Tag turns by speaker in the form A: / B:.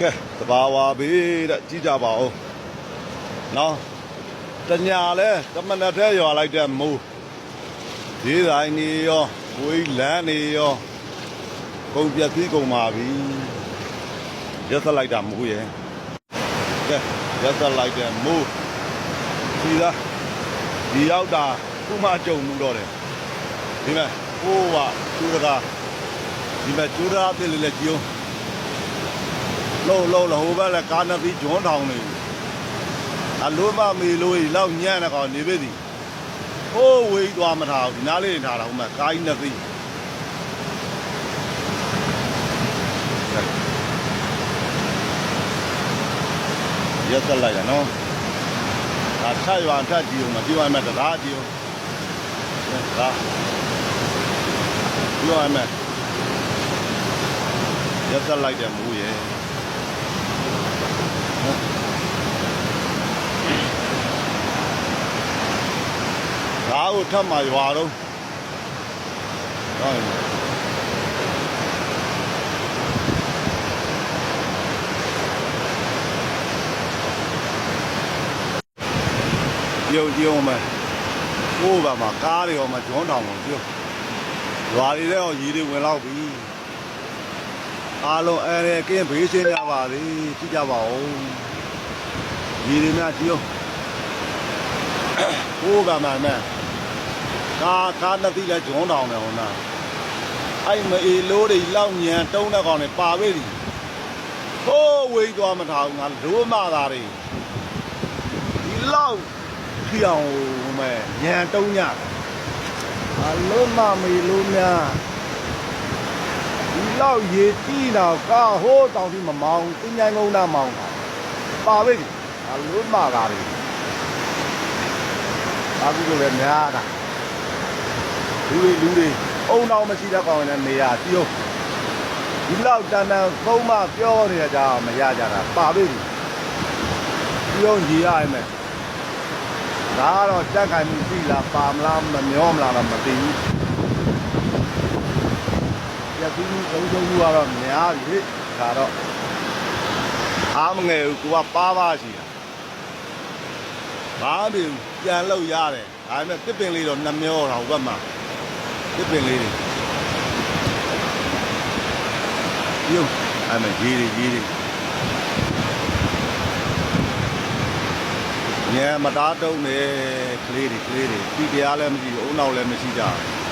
A: ကဲတဘာဝဘေးတဲ့ကြည့်ကြပါဦးနော်တညာလဲတမနက်ထဲရွာလိုက်တဲ့မိုးဒီတိုင်းနေရောဝေးလန်းနေရောကုန်ပြက်ပြီးကုန်ပါပြီရက်သက်လိုက်တာမိုးရဲ့ကဲရက်သက်လိုက်တဲ့မိုးဒီလားဒီရောက်တာခုမှကြုံမှုတော့တယ်ဒီမဲ့ဟိုးကကျူရကာဒီမဲ့ကျူရကာပြစ်လေးလက်ကြည့်အောင် လုံးလုံးလုံးဟိုဘက်လည်းကားနှစ်ပြီးဂျွန်းထောင်နေပြီအလိုမမေလို့ကြီးလောက်ညံ့တဲ့ကောင်နေပြီဒီဟိုးဝေးသွားမထားဘူးဒီနားလေးနေထားတာဟိုမှာကားကြီးနှစ်ပြီးရက်သက်လိုက်တာနော်ဒါထရွာထကြည့်အောင်မကြည့်ရမယ်တရားကြည့်အောင်ဒါကြည့်ရမယ်ရက်သက်လိုက်တဲ့မူရဲ့ ဓာတ်ကို ထပ်မှရွာတော့ဟုတ်တယ်ပြုတ်ပြုံးမယ်ဟိုးပါမှာကားတွေရောမှာဂျွန်းတောင်မှာပြုတ်ရွာတွေလည်းရောရီတွေဝင်လောက်ပြီအားလုံးအဲရဲကင်းဘေးရှင်းကြပါစေကြည့်ကြပါဦးရီတွေများကြည့်အောင်ဟိုးကမှန်မဲ့ ကာကာနှစ်တိလဲဂျွန်းတောင်တယ်ဟိုနာအဲ့မအေလိုးတွေလောက်ညံတုံးတဲ့ကောင်တွေပါပဲဒီဟိုးဝေးသွားမထားဘူးငါလိုးမသားတွေဒီလောက်ခီအောင်ဟိုမဲ့ညံတုံးညအလုံးမမေလိုးများဒီလောက်ရေကြည့်တော့ကာဟိုးတောင်ที่မမောင်းတင်းញိုင်းကုန်းသားမောင်းတာပါပဲဒီအလုံးမသားတွေဘာဖြစ်လို့လဲများတာ လူတွေလူတွေအုံတော်မရှိတဲ့ကောင်နဲ့နေရတီးအောင်ဒီလောက်တန်တန်သုံးမပြောနေကြတာမရကြတာပါပြီတီးအောင်ညီရမယ်ဒါကတော့တက်ခိုင်မှုရှိလားပါမလားမမျောမလားတော့မသိဘူးရပြီးမှုသုံးဆုံးမှုကတော့များပြီဒါတော့အားမငယ်ဘူးကိုကပါပါရှိတာဘာမှမဖြစ်ဘူးပြန်လို့ရတယ်ဒါပေမဲ့တစ်ပင်လေးတော့နှမျောတာဟိုဘက်မှာ တစ်ပင်လေးတွေယုံအဲ့မဲ့ရေးတွေရေးတွေညမတားတုံးနေကလေးတွေကလေးတွေပြီးတရားလည်းမရှိဘူးအုံနောက်လည်းမရှိကြဘူး